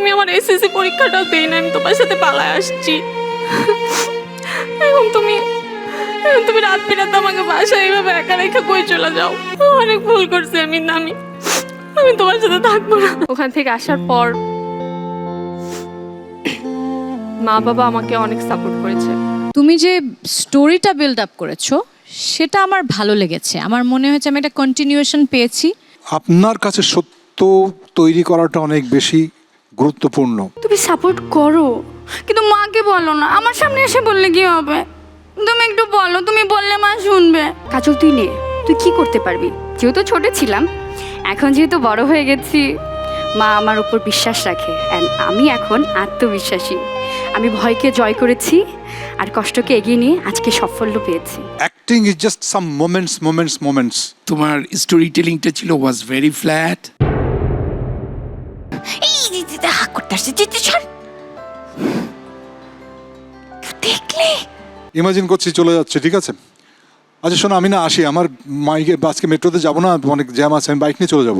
আমি আমার এসএসসি পরীক্ষাটাও দেই না আমি তোমার সাথে পালায় আসছি। এখন তুমি এখন তুমি রাত বিরাতে আমাকে বাসায় এইভাবে একা রেখে কই চলে যাও? অনেক ভুল করছি আমি না আমি আমি তোমার সাথে থাকব না। ওখান থেকে আসার পর মা বাবা আমাকে অনেক সাপোর্ট করেছে। তুমি যে স্টোরিটা বিল্ড আপ করেছ সেটা আমার ভালো লেগেছে। আমার মনে হয়েছে আমি একটা কন্টিনিউয়েশন পেয়েছি। আপনার কাছে সত্য তৈরি করাটা অনেক বেশি গুরুত্বপূর্ণ। তুমি সাপোর্ট করো। কিন্তু মাকে বলো না। আমার সামনে এসে বললে কি হবে? তুমি একটু বলো তুমি বললে মা শুনবে। কাজল তুই নে। তুই কি করতে পারবি? যেহেতু ছোট ছিলাম এখন যেহেতু বড় হয়ে গেছি মা আমার উপর বিশ্বাস রাখে। অ্যান্ড আমি এখন আত্মবিশ্বাসী। আমি ভয়কে জয় করেছি আর কষ্টকে এগিয়ে নিয়ে আজকে সাফল্য পেয়েছি। Acting is just some moments moments moments তোমার স্টোরি টেলিংটা ছিল ওয়াজ ভেরি ফ্ল্যাট হা করতে আসছে? যেতে ছাড় দেখলে? ইমাজিন করছি চলে যাচ্ছে ঠিক আছে? আচ্ছা শোনো আমি না আসি আমার মাইকে আজকে মেট্রোতে যাব না অনেক জ্যাম আছে আমি বাইক নিয়ে চলে যাব।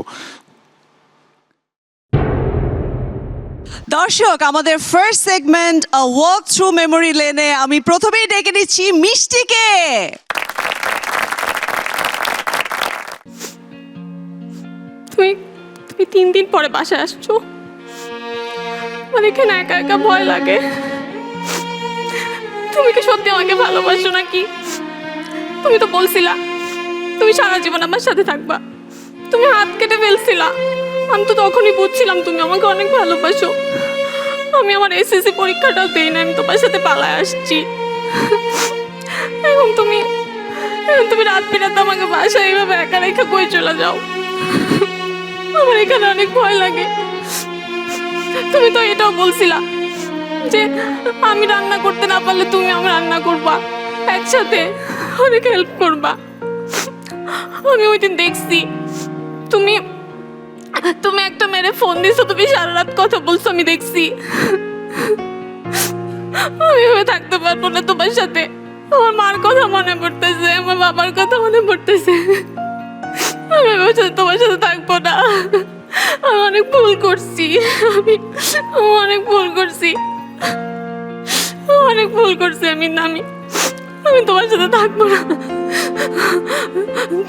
দর্শক আমাদের first segment walk through memory লেনে আমি প্রথমেই ডেকে নিচ্ছি মিষ্টিকে। তুমি তুমি তিন দিন পরে বাসায় আসছো? আমার এখানে একা একা ভয় লাগে। তুমি কি সত্যি আমাকে ভালোবাসো নাকি? তুমি তো বলছিলা, তুমি সারা জীবন আমার সাথে থাকবা। তুমি হাত কেটে ফেলছিলা। আমি তো তখনই বুঝছিলাম তুমি আমাকে অনেক ভালোবাসো। আমি আমার এসএসসি পরীক্ষাটাও দেই না আমি তোমার সাথে পালায় আসছি। এখন তুমি এখন তুমি রাত বিরাতে আমাকে বাসায় এইভাবে একা রেখে কই চলে যাও। আমার এখানে অনেক ভয় লাগে। তুমি তো এটাও বলছিলা যে আমি রান্না করতে না পারলে তুমি আমার রান্না করবা। একসাথে অনেক হেল্প করবা। আমি ওই দিন দেখছি, তুমি তুমি একটা মেরে ফোন দিছো, তুমি সারা রাত কথা বলছো, আমি দেখছি। আমি এভাবে থাকতে পারব না তোমার সাথে। আমার মার কথা মনে পড়তেছে, আমার বাবার কথা মনে পড়তেছে। আমি তোমার সাথে থাকব না। আমি অনেক ভুল করছি। আমি অনেক ভুল করছি। অনেক ভুল করছি আমি আমি আমি তোমার সাথে থাকব না।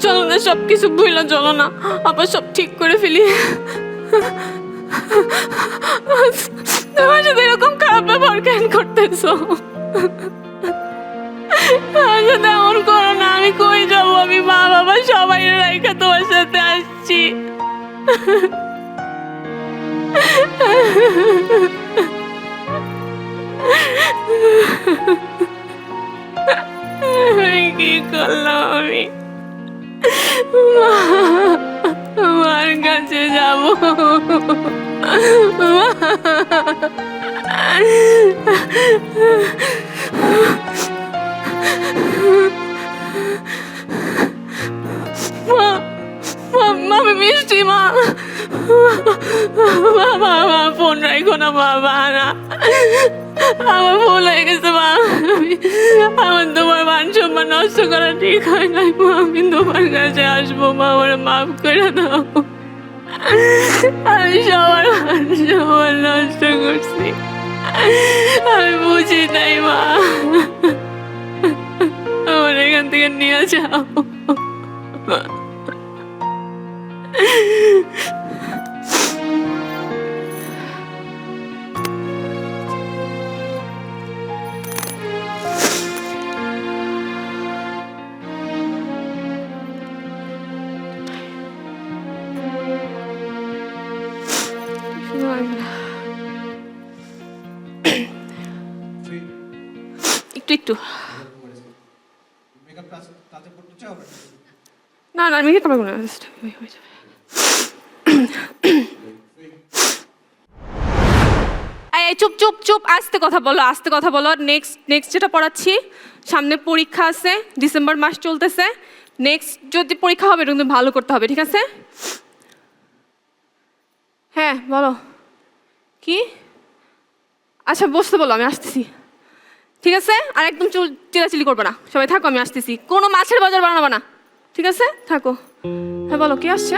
চলো না সব কিছু ভুলা চলো না। আবার সব ঠিক করে ফেলি। তোমার সাথে এরকম খারাপ ব্যবহার কেন করতেছো? সাথে এমন করো না, আমি কই যাব? আমি মা বাবা সবাই রাইখা তোমার সাথে আসছি। আমি কি করলাম আমি? মা- মার কাছে যাব। মা আমি মিষ্টি মা। বাবা মা ফোন রাখো না বাবা না। আমার ভুল হয়ে গেছে, মা। আমি আমার তোমার মান সম্মান নষ্ট করা ঠিক হয় নাই, মা। আমি তোমার কাছে আসব, মা, আমার মাফ করে দাও। আমি সবার মান সম্মান নষ্ট করছি। আমি বুঝি নাই, মা। আমার এখান থেকে নিয়ে যাও। না না মেকআপ পারব না চুপ চুপ চুপ, আস্তে কথা বলো, আস্তে কথা বলো। নেক্সট নেক্সট যেটা পড়াচ্ছি, সামনে পরীক্ষা আছে ডিসেম্বর মাস চলতেছে। নেক্সট যদি পরীক্ষা হবে কিন্তু ভালো করতে হবে, ঠিক আছে? হ্যাঁ বলো। কি? আচ্ছা বসতে বলো, আমি আসতেছি। ঠিক আছে? আর একদম চুল, চিলাচিলি করব না। সবাই থাকো, আমি আসতেছি। কোনো মাছের বাজার বানাবো না। ঠিক আছে? থাকো। হ্যাঁ বলো, কি আসছে?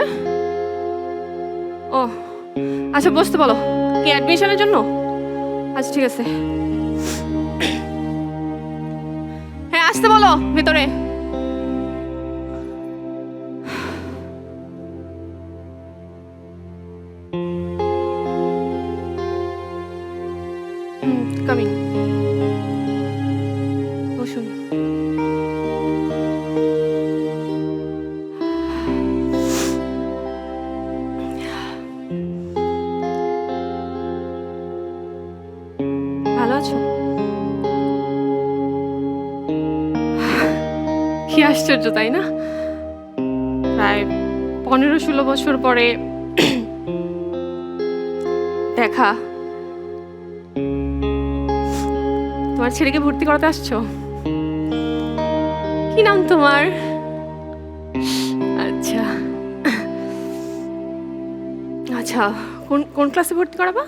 ও আচ্ছা বসতে বলো। কি অ্যাডমিশনের জন্য? আচ্ছা ঠিক আছে। হ্যাঁ আসতে বলো, ভেতরে। কামিং বসুন। আশ্চর্য, তাই না? প্রায় পনেরো ষোলো বছর পরে দেখা। তোমার ছেলেকে ভর্তি করাতে আসছো? কি নাম তোমার? আচ্ছা। আচ্ছা কোন কোন ক্লাসে ভর্তি করাবা?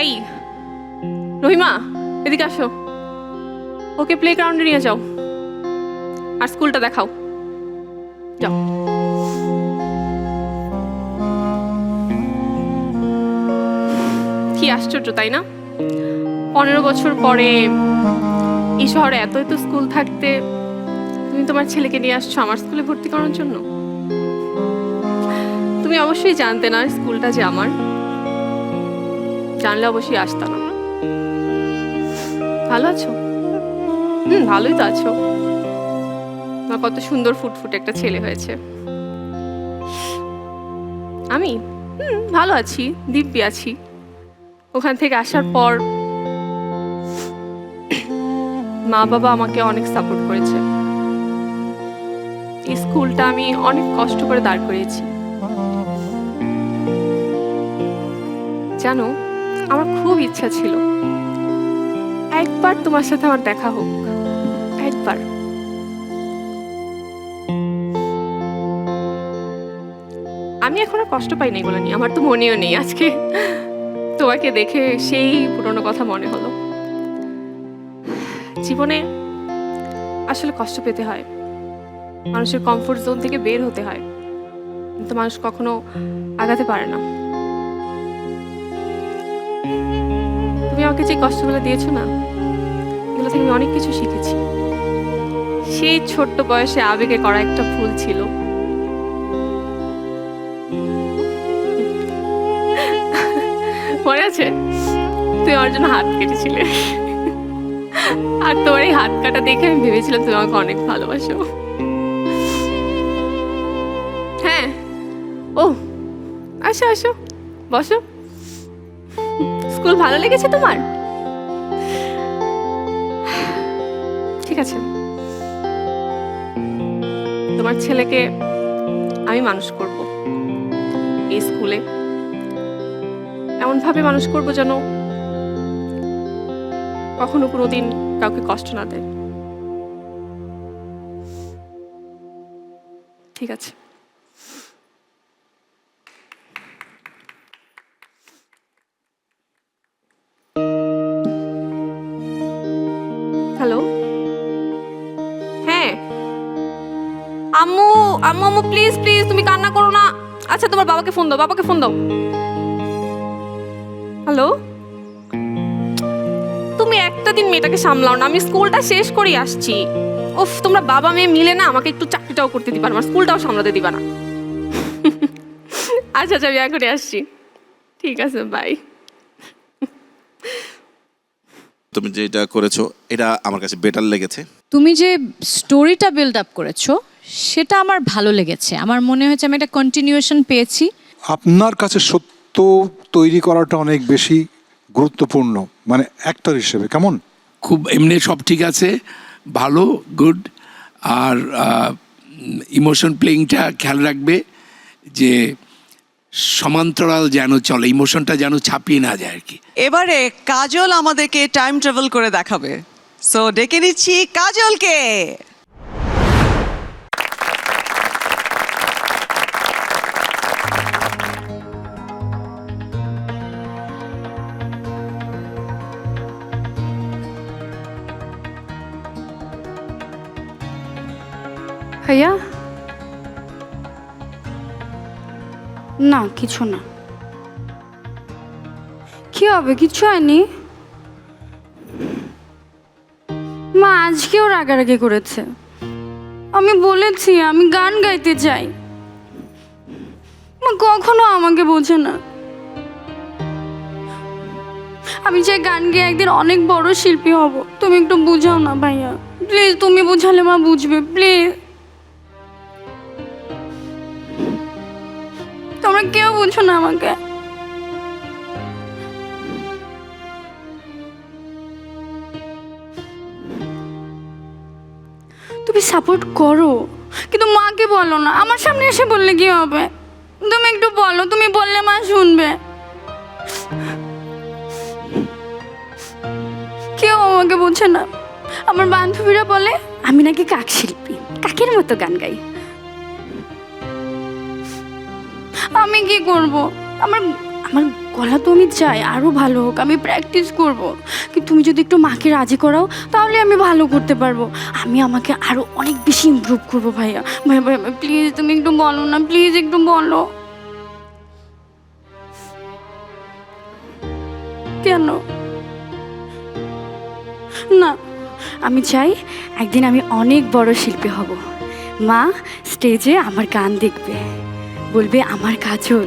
এই, রহিমা, এদিকে আসো। ওকে প্লে গ্রাউন্ডে নিয়ে যাও। আর স্কুলটা দেখাও। যাও। কি আশ্চর্য, তাই না? পনেরো বছর পরে এই শহরে এত এত স্কুল থাকতে তুমি তোমার ছেলেকে নিয়ে আসছো আমার স্কুলে ভর্তি করার জন্য? তুমি অবশ্যই জানতে না স্কুলটা যে আমার। জানলে অবশ্যই আসতাম না ভালো আছো? হুম, ভালোই তো আছো। আমার কত সুন্দর ফুটফুটে একটা ছেলে হয়েছে। আমি? হুম, ভালো আছি, দিব্যি আছি। ওখান থেকে আসার পর মা বাবা আমাকে অনেক সাপোর্ট করেছে। স্কুলটা আমি অনেক কষ্ট করে দাঁড় করিয়েছি। জানো, আমার খুব ইচ্ছা ছিল। একবার তোমার সাথে আমার দেখা হোক। একবার। আমি এখন আর কষ্ট পাই না এগুলো নিয়ে আমার তো মনেও নেই আজকে। তোমাকে দেখে সেই পুরনো কথা মনে হলো। জীবনে আসলে কষ্ট পেতে হয়। মানুষের কমফোর্ট জোন থেকে বের হতে হয়। কিন্তু মানুষ কখনো আগাতে পারে না। তুমি আমাকে যে কষ্টগুলো দিয়েছ না, এগুলো থেকে আমি অনেক কিছু শিখেছি। সেই ছোট্ট বয়সে আবেগে করা একটা ভুল ছিল। মনে আছে? তুই আমার জন্য হাত কেটেছিলে। আর তোমার এই হাত কাটা দেখে আমি ভেবেছিলাম তুমি আমাকে অনেক ভালোবাসো। হ্যাঁ। ও, আসো আসো, বসো। স্কুল ভালো লেগেছে তোমার? ঠিক আছে। তোমার ছেলেকে আমি মানুষ করব। এই স্কুলে এমনভাবে মানুষ করব যেন কখনো কোনো দিন কাউকে কষ্ট না দেয়। ঠিক আছে। আম্মু আম্মু প্লিজ প্লিজ তুমি কান্না করো না। আচ্ছা তোমার বাবাকে ফোন দাও বাবাকে ফোন দাও। হ্যালো তুমি একটা দিন মেয়েটাকে সামলাও না আমি স্কুলটা শেষ করে আসছি। উফ তোমরা বাবা মেয়ে মিলে না আমাকে একটু চাকরিটাও করতে দিবা না আমার স্কুলটাও সামলাতে দিবা না। আচ্ছা আচ্ছা আমি এখনই আসছি। ঠিক আছে বাই তুমি যেটা করেছ এটা আমার কাছে বেটার লেগেছে। তুমি যে স্টোরিটা বিল্ড আপ করেছ সেটা আমার ভালো লেগেছে। আমার মনে হয়েছে আমি একটা কন্টিনিউয়েশন পেয়েছি। আপনার কাছে সত্য তৈরি করাটা অনেক বেশি গুরুত্বপূর্ণ মানে অ্যাক্টর হিসেবে কেমন? খুব এমনি সব ঠিক আছে ভালো গুড আর ইমোশন প্লেইংটা খেয়াল রাখবে যে সমান্তরাল যেন চলে ইমোশনটা যেন ছাপিয়ে না যায় আর কি। এবারে কাজল আমাদেরকে টাইম ট্রাভেল করে দেখাবে। সো ডেকে নিচ্ছি কাজলকে। ভাইয়া? না, কিছু না। কি হবে, কিছু হয়নি? মা, আজকেও রাগারাগি করেছে। আমি বলেছি, আমি গান গাইতে চাই। মা, কখনো আমাকে বোঝে না। আমি চাই গান গেয়ে একদিন অনেক বড় শিল্পী হব। তুমি একটু বুঝাও না ভাইয়া। প্লিজ, তুমি বুঝালে মা বুঝবে। প্লিজ। সাপোর্ট করো। কিন্তু মাকে বলো না, আমার সামনে এসে বললে কি হবে? তুমি একটু বলো, তুমি বললে মা শুনবে। কেউ আমাকে বোঝে না। আমার বান্ধবীরা বলে, আমি নাকি কাক শিল্পী কাকের মতো গান গাই? আমি কি করব? আমার আমার গলা তো আমি চাই আরও ভালো হোক, আমি প্র্যাকটিস করব। কিন্তু তুমি যদি একটু মাকে রাজি করাও, তাহলে আমি ভালো করতে পারব। আমি আমাকে আরও অনেক বেশি ইমপ্রুভ করব ভাইয়া। ভাই ভাই প্লিজ তুমি একটু বলো না প্লিজ একটু বলো। কেন? না, আমি চাই একদিন আমি অনেক বড় শিল্পী হব। মা স্টেজে আমার গান দেখবে। বলবে, আমার কাজল।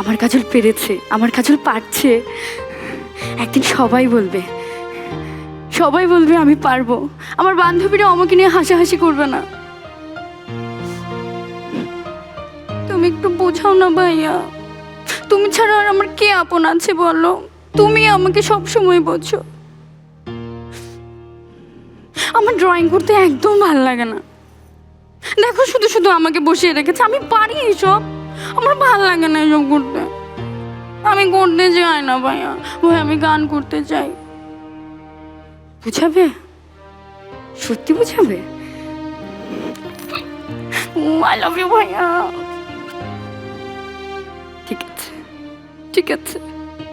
আমার কাজল পেরেছে, আমার কাজল পারছে। একদিন সবাই বলবে সবাই বলবে আমি পারব। আমার বান্ধবীরা আমাকে নিয়ে হাসাহাসি করবে না। তুমি একটু বোঝাও না ভাইয়া। তুমি ছাড়া আর আমার কে আপন আছে বলো? তুমি আমাকে সব সময় বোঝো। আমার ড্রয়িং করতে একদম ভালো লাগে না। দেখো শুধু শুধু আমাকে বসিয়ে রেখেছে, আমি পারি এসব আমার ভালো লাগে না এসব করতে। আমি করতে চাই না ভাইয়া। ভাই আমি গান করতে চাই। বুঝাবে? সত্যি বুঝাবে? আই লাভ ইউ ভাইয়া। ঠিক আছে। ঠিক আছে।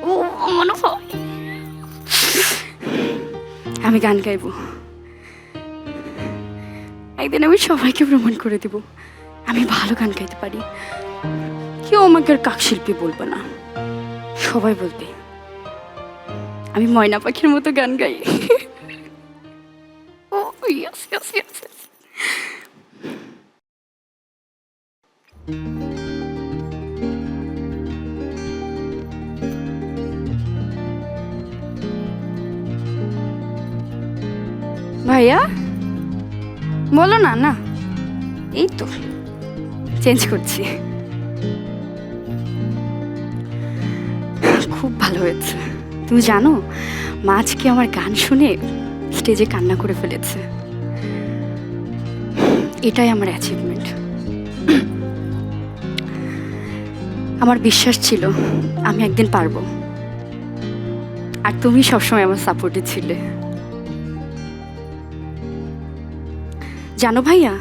ও মনে হয় আমি গান গাইবো। একদিন আমি সবাইকে ভ্রমণ করে দেব। আমি ভালো গান গাইতে পারি। কেউ আমাকে আর কাকশিল্পী বলবে না। সবাই বলবে, আমি ময়না পাখির মতো গান গাই। ও ভাইয়া, বলো না না, এই তো চেঞ্জ করছি। ভালো হয়েছে। তুমি জানো মা আজকে আমার গান শুনে স্টেজে কান্না করে ফেলেছে? এটাই আমার অ্যাচিভমেন্ট আমার বিশ্বাস ছিল, আমি একদিন পারব। আর তুমি সবসময় আমার সাপোর্টে ছিলে। জানো ভাইয়া,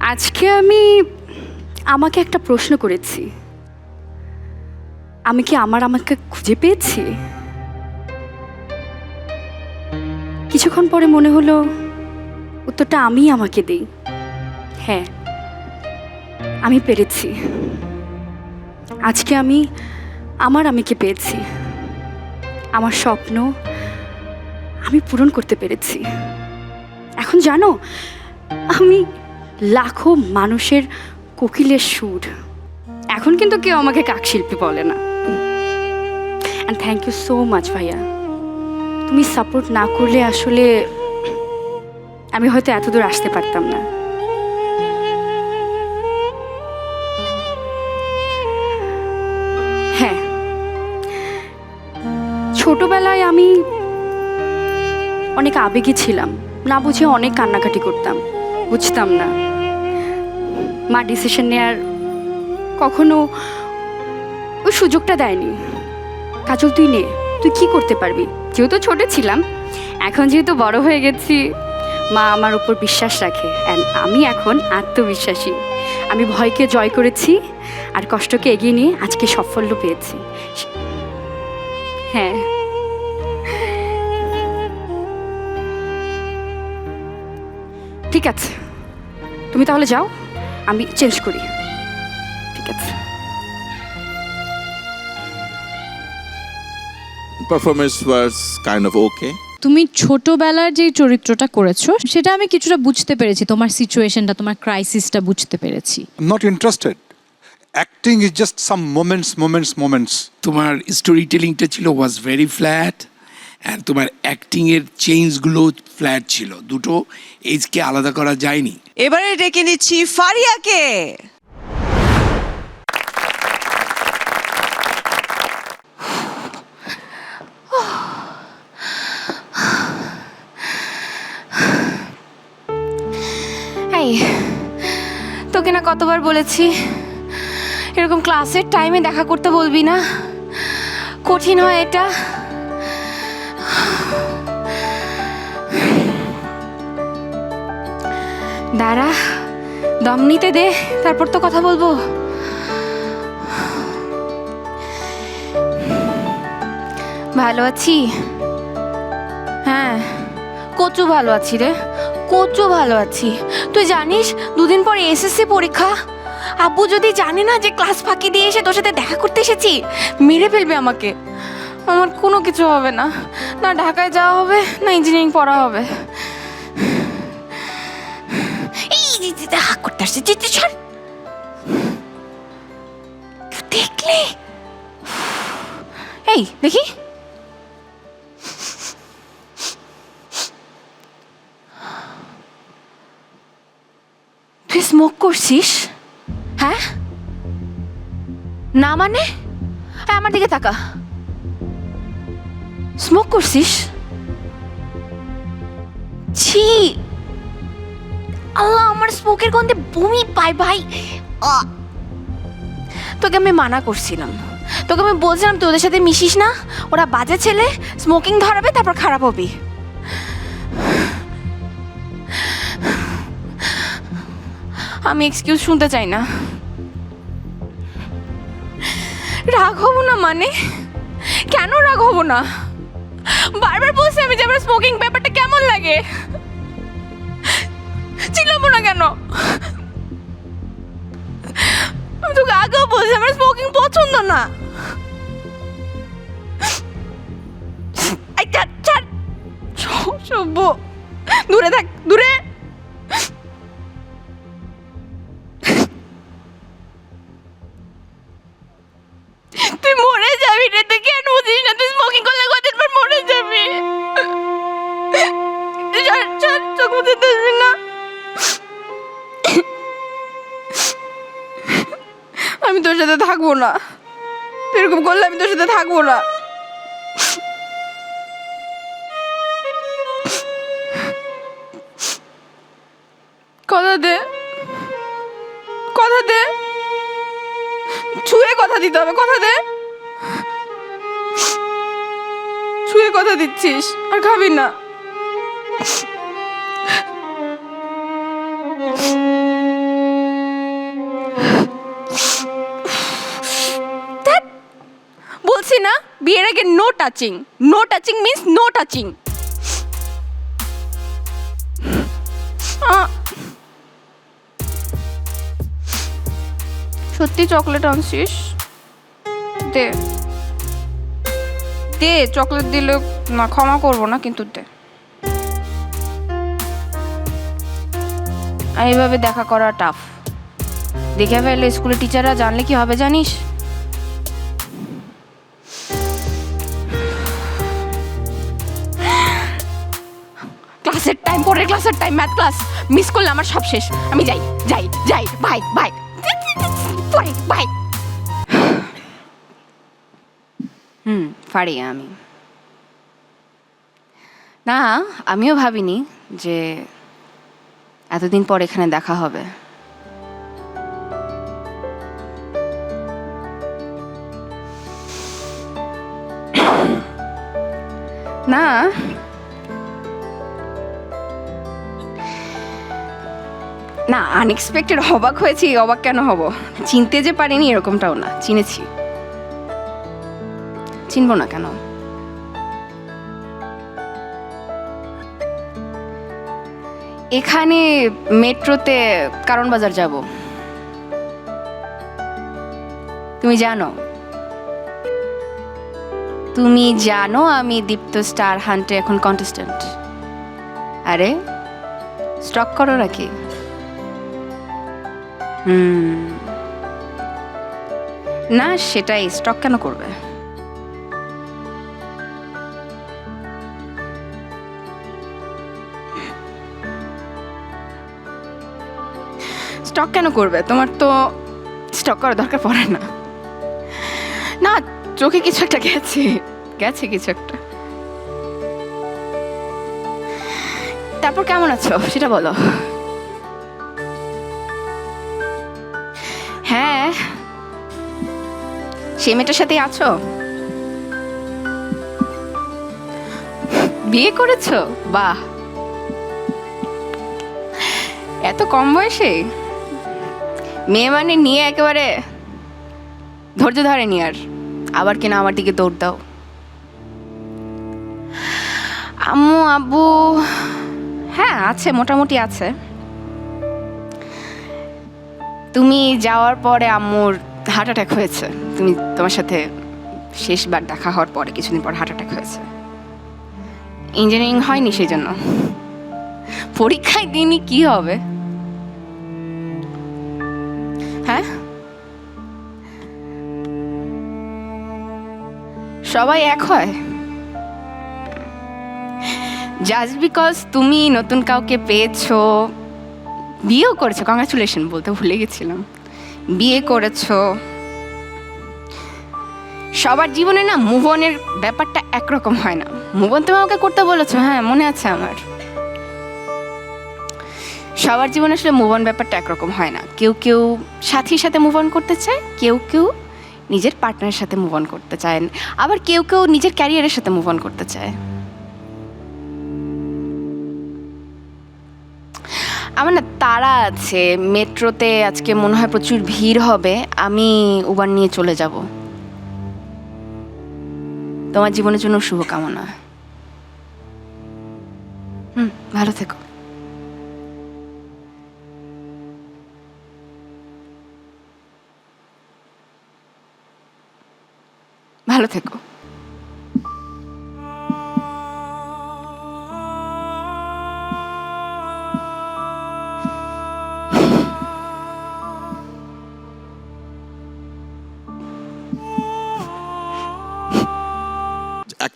আজকে আমি, আমাকে একটা প্রশ্ন করেছি। আমি কি আমার আমাকে খুঁজে পেয়েছি? কিছুক্ষণ পরে মনে হলো, উত্তরটা আমি আমাকে দিই। হ্যাঁ আমি পেরেছি। আজকে আমি, আমার আমিকে পেয়েছি। আমার স্বপ্ন আমি পূরণ করতে পেরেছি। এখন জানো, আমি লাখো মানুষের কোকিলের সুর। এখন কিন্তু কেউ আমাকে কাকশিল্পী বলে না। And thank you so much ভাইয়া। তুমি সাপোর্ট না করলে আসলে আমি হয়তো এত দূর আসতে পারতাম না। হ্যাঁ। ছোটবেলায় আমি অনেক আবেগী ছিলাম। না বুঝে অনেক কান্নাকাটি করতাম। বুঝতাম না। মা ডিসিশন নেয়ার কখনো ওই সুযোগটা দেয়নি। কাজল, তুই নে। তুই কি করতে পারবি? যেহেতু ছোট ছিলাম, এখন যেহেতু বড় হয়ে গেছি, মা আমার উপর বিশ্বাস রাখে। অ্যান্ড আমি এখন আত্মবিশ্বাসী। আমি ভয়কে জয় করেছি আর কষ্টকে এগিয়ে নিয়ে আজকে সাফল্য পেয়েছি। হ্যাঁ। ঠিক আছে। তুমি তাহলে যাও। আমি চেঞ্জ করি। ঠিক আছে। Performance was kind of okay তুমি ছোটবেলার যে চরিত্রটা করেছ সেটা আমি কিছুটা বুঝতে পেরেছি। তোমার সিচুয়েশনটা তোমার ক্রাইসিসটা বুঝতে পেরেছি। Not interested acting is just some moments moments moments তোমার স্টোরি টেলিংটা ছিল ওয়াজ ভেরি ফ্ল্যাট অ্যান্ড তোমার অ্যাক্টিংয়ের চেঞ্জগুলো ফ্ল্যাট ছিল। দুটো এজকে আলাদা করা যায়নি। এবারে ডেকে নিচ্ছি ফারিয়াকে। এই তোকে না কতবার বলেছি, এরকম ক্লাসের টাইমে দেখা করতে বলবি না। কঠিন হয় এটা। দাঁড়া, দম নিতে দে, তারপর তো কথা বলব। ভালো আছি? হ্যাঁ কচু ভালো আছি রে, কচু ভালো আছি। তুই জানিস, দুদিন পর এসএসসি পরীক্ষা? আব্বু যদি জানে না যে ক্লাস ফাঁকি দিয়ে এসে তোর সাথে দেখা করতে এসেছি, মেরে ফেলবে আমাকে। আমার কোনো কিছু হবে না। না ঢাকায় যাওয়া হবে, না ইঞ্জিনিয়ারিং পড়া হবে। এই দেখা করতে আসছে। যে যে ছাড়। দেখলে? এই, দেখি। স্মোক করছিস? হ্যাঁ? না মানে? আমার দিকে তাকা। স্মোক করছিস? ছি। আল্লাহ, আমার স্মোকের গন্ধে বমি পায় ভাই! তোকে আমি মানা করছিলাম। তোকে আমি বলছিলাম তুই ওদের সাথে মিশিস না। ওরা বাজে ছেলে স্মোকিং ধরাবে, তারপর খারাপ হবি। আমি এক্সকিউজ শুনতে চাই না। রাগ হব না মানে? কেন রাগ হব না? বারবার বলছি আমি যে আমার স্মোকিং ব্যাপারটা কেমন লাগে? চিল্লাবো না কেন? আমি তোকে আগেও বলছি আমার স্মোকিং পছন্দ না। দূরে থাক, দূরে। থাকব না। এরকম করলে আমি তোর সাথে থাকব না। কথা দে। কথা দে। ছুঁয়ে কথা দিতে হবে, কথা দে। ছুঁয়ে কথা দিচ্ছিস, আর খাবি না। Touching no touching means no touching সত্যি চকলেট আনছিস? দে। দে চকলেট দিলে না, ক্ষমা করব না, কিন্তু দে। এইভাবে দেখা করা টাফ দেখে ফেলে স্কুলের টিচাররা জানলে কি হবে জানিস? পরের ক্লাসের টাইম ম্যাথ ক্লাস মিস করলে আমার সব শেষ। আমি যাই যাই যাই বাই বাই পরে বাই হুম পারি আমি। না, আমিও ভাবিনি যে এতদিন পর এখানে দেখা হবে। না না আনএক্সপেক্টেড অবাক হয়েছি, অবাক কেন হব? চিনতে যে পারিনি এরকমটাও না, চিনেছি। চিনবো না কেন? এখানে মেট্রোতে কারণ বাজার যাব। তুমি জানো? তুমি জানো আমি দীপ্ত স্টার হান্টে এখন কন্টেস্ট্যান্ট আরে স্টক করো নাকি? হুম। না, সেটাই স্টক কেন করবে? স্টক কেন করবে? তোমার তো স্টক করার দরকার পড়ে না। না, চোখে কিছু একটা গেছে। গেছে কিছু একটা। তারপর কেমন আছো? সেটা বলো। সে মেয়েটার সাথেই আছো? বিয়ে করেছ? বাহ। এত কম বয়সে? মেয়ে মানে নিয়ে একেবারে ধৈর্য ধরেনি আর। আবার কিনা আমার দিকে দৌড় দাও। আম্মু, আব্বু হ্যাঁ আছে, মোটামুটি আছে। তুমি যাওয়ার পরে আম্মুর হার্ট অ্যাটাক হয়েছে। তুমি তোমার সাথে শেষবার দেখা হওয়ার পরে কিছুদিন পর হার্ট অ্যাটাক হয়েছে। ইঞ্জিনিয়ারিং হয়নি সেই জন্য পরীক্ষায় দিনই কি হবে? হ্যাঁ? সবাই এক হয়? জাস্ট বিকজ তুমি নতুন কাউকে পেয়েছ, বিয়েও করেছ কংগ্রাচুলেশন বলতে ভুলে গেছিলাম। বিয়ে করেছ। সবার জীবনে না মুভনের ব্যাপারটা একরকম হয় না। মুভন তুমি আমাকে করতে বলেছ হ্যাঁ মনে আছে আমার। সবার জীবনে আসলে মুভ অন ব্যাপারটা একরকম হয় না। কেউ কেউ সাথীর সাথে মুভ অন করতে চায়, কেউ কেউ নিজের পার্টনারের সাথে মুভ করতে চায়। আবার কেউ কেউ নিজের ক্যারিয়ারের সাথে মুভ অন করতে চায়। আমার না তারা আছে। মেট্রোতে আজকে মনে হয় প্রচুর ভিড় হবে। আমি উবার নিয়ে চলে যাব। তোমার জীবনের জন্য শুভকামনা। হুম, ভালো থেকো। ভালো থেকো।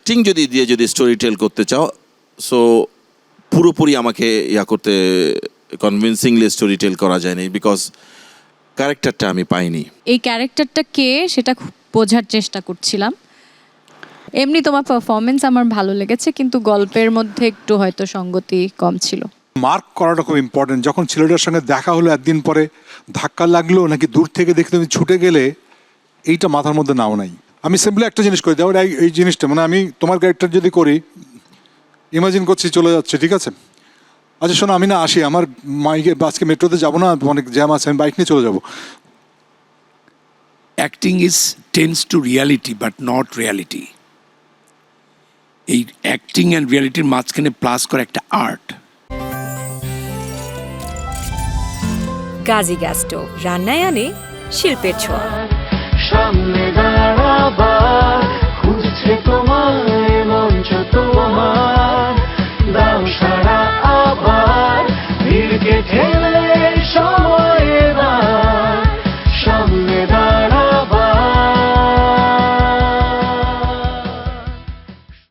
অ্যাক্টিং যদি দিয়ে যদি স্টোরি টেল করতে চাও সো পুরোপুরি আমাকে ইয়া করতে কনভিনসিংলি স্টোরি টেল করা যায়নি বিকজ ক্যারেক্টারটা আমি পাইনি। এই ক্যারেক্টারটা কে সেটা বোঝার চেষ্টা করছিলাম। এমনি তোমার পারফরমেন্স আমার ভালো লেগেছে কিন্তু গল্পের মধ্যে একটু হয়তো সঙ্গতি কম ছিল। মার্ক করাটা খুব ইম্পর্টেন্ট যখন ছেলেটার সঙ্গে দেখা হলো একদিন পরে ধাক্কা লাগল নাকি দূর থেকে দেখে তুমি ছুটে গেলে এইটা মাথার মধ্যে নাও নাই। আমি সিম্পলি একটা জিনিস করি যেমন এই- এই জিনিসটা মানে আমি তোমার ক্যারেক্টার যদি করি ইমাজিন করছি চলে যাচ্ছে ঠিক আছে? আচ্ছা শোনো আমি না আসি আমার মাইকে আজকে মেট্রোতে যাব না অনেক জ্যাম আছে আমি বাইক নিয়ে চলে যাব। Acting is tense to reality but not reality এই অ্যাক্টিং অ্যান্ড রিয়ালিটির মাঝখানে প্লাস করে একটা আর্ট গাজী গ্যাস স্টোভ রান্নায় আনে শিল্পের ছোঁয়া। বাবা খুঁজছে তোমায় মঞ্চ তোমার